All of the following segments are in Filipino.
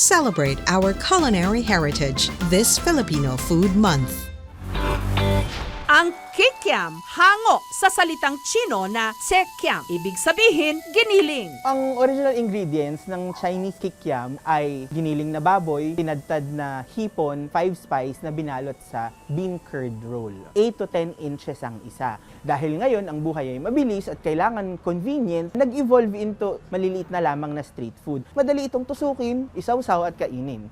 Celebrate our culinary heritage this Filipino Food Month. Kikiam, hango sa salitang Chino na sekiam. Ibig sabihin, giniling. Ang original ingredients ng Chinese kikiam ay giniling na baboy, pinadtad na hipon, five spice na binalot sa bean curd roll. 8 to 10 inches ang isa. Dahil ngayon ang buhay ay mabilis at kailangan convenient, nag-evolve into maliliit na lamang na street food. Madali itong tusukin, isawsaw at kainin.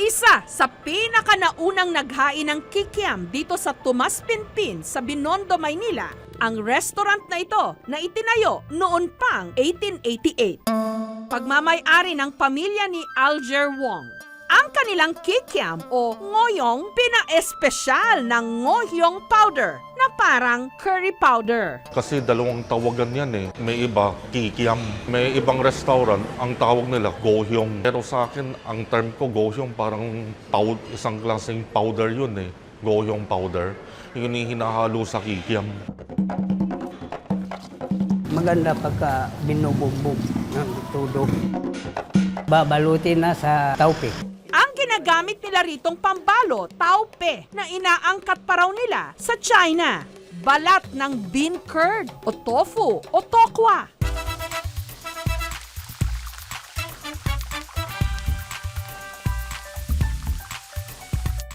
Isa sa pinakanaunang naghain ng kikiam dito sa Tomas Pinpin sa Binondo, Maynila, ang restaurant na ito na itinayo noon pang 1888. Pagmamay-ari ng pamilya ni Alger Wong. Ang kanilang kikiam o ngoyong pina-espesyal ng ngoyong powder na parang curry powder. Kasi dalawang tawagan yan eh. May iba, kikiam. May ibang restaurant, ang tawag nila, gohyong. Pero sa akin, ang term ko, gohyong, parang pow- isang klaseng powder yun eh. Gohyong powder. Yun yung hinahalo sa kikiam. Maganda pagka binubugbog ng tudo. Babalutin na sa taupe. Ginagamit nila ritong pambalo, taupe, na inaangkat pa raw nila sa China. Balat ng bean curd o tofu o tokwa.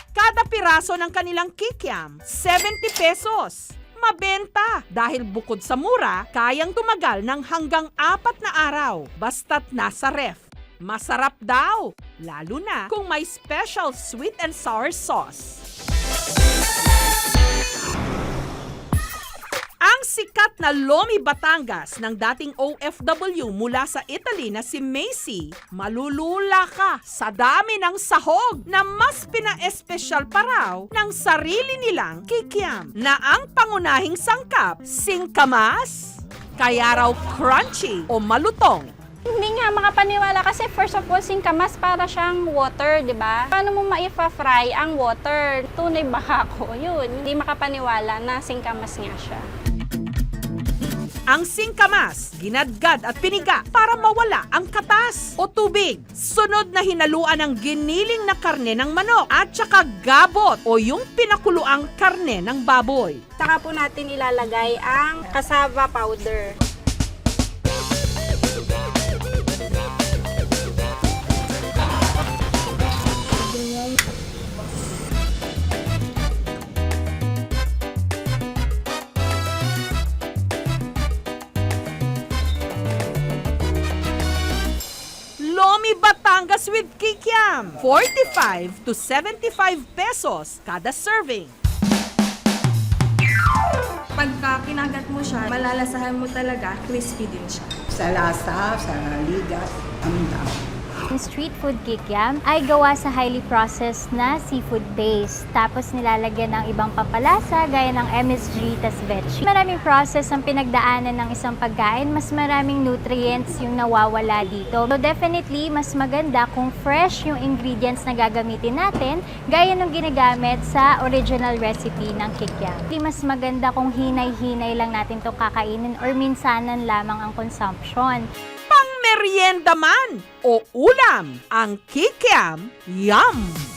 Kada piraso ng kanilang kikiam, 70 pesos. Mabenta dahil bukod sa mura, kayang tumagal ng hanggang apat na araw basta't nasa ref. Masarap daw, lalo na kung may special sweet and sour sauce. Ang sikat na Lomi Batangas ng dating OFW mula sa Italy na si Macy, malulula ka sa dami ng sahog na mas pina-espesyal pa raw ng sarili nilang kikiam na ang pangunahing sangkap, singkamas, kaya raw crunchy o malutong Hindi nga makapaniwala kasi first of all, singkamas para siyang water, di ba? Paano mo maifa-fry ang water? Tunay ba ako? Yun, hindi makapaniwala na singkamas nga siya. Ang singkamas, ginadgad at piniga para mawala ang katas o tubig. Sunod na hinaluan ng giniling na karne ng manok at saka gabot o yung pinakuluang karne ng baboy. Saka po natin ilalagay ang cassava powder. Batangas with Kikiam. 45 to 75 pesos kada serving. Pagka kinagat mo siya, malalasahan mo talaga, crispy din siya. sa lasa, sa ligas, ang dami. Yung street food kikiam ay gawa sa highly processed na seafood base. Tapos nilalagyan ng ibang pampalasa gaya ng MSG tas veggie. Maraming process ang pinagdaanan ng isang pagkain. Mas maraming nutrients yung nawawala dito. So definitely, mas maganda kung fresh yung ingredients na gagamitin natin gaya ng ginagamit sa original recipe ng kikiam. Di mas maganda kung hinay-hinay lang natin to kakainin or minsanan lamang ang consumption. Merienda man o ulam, ang Kikiam, yum!